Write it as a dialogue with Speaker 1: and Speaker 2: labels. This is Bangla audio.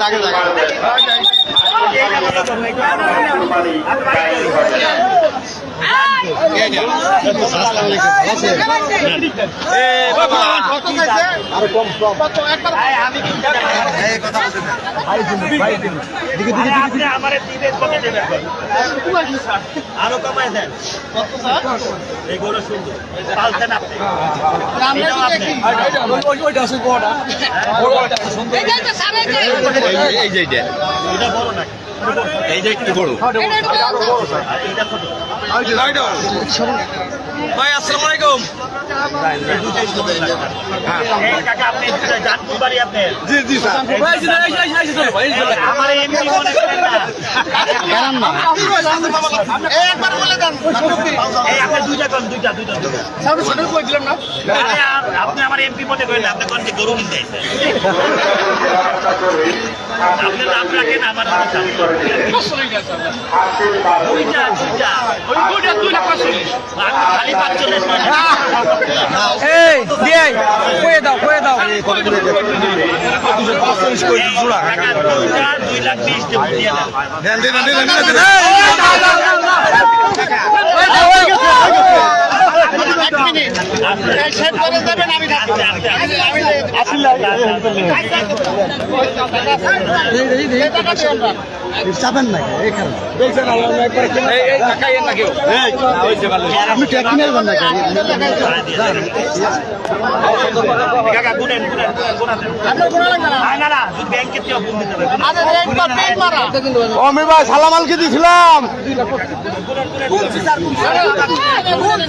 Speaker 1: ডাকে
Speaker 2: আরও কমাই দেন এই সুন্দর পালছেন আপনি
Speaker 1: এই যে।
Speaker 2: এটা বড় নাকি
Speaker 1: এই যে একটু বড়
Speaker 2: এটা ছোট
Speaker 1: ভাই আসসালামু আলাইকুম। জি জি
Speaker 2: আমার এমনি মনে করেন না। এই আপনি দুইটা দুইটা দুইটা। দুইটা। আরে আপনি আমার এমপি মনে করেন আপনি গরু আইছেন। আপনি নাম রাখেন আমার নাম রাখেন। দুইটা, দুইটা। আপনি খালি পাঁচচল্লিশ
Speaker 3: এই দিয়ে কয়ে দাও কয়ে দাও
Speaker 2: দুইটা, দুই লাখ বিশ দেবো, দিয়ে দেন।
Speaker 1: চাপেন না
Speaker 3: এই এই না
Speaker 1: আপনি নেবেন। অমি ভাই সালামালকে দিয়েছিলাম
Speaker 2: গুনেন।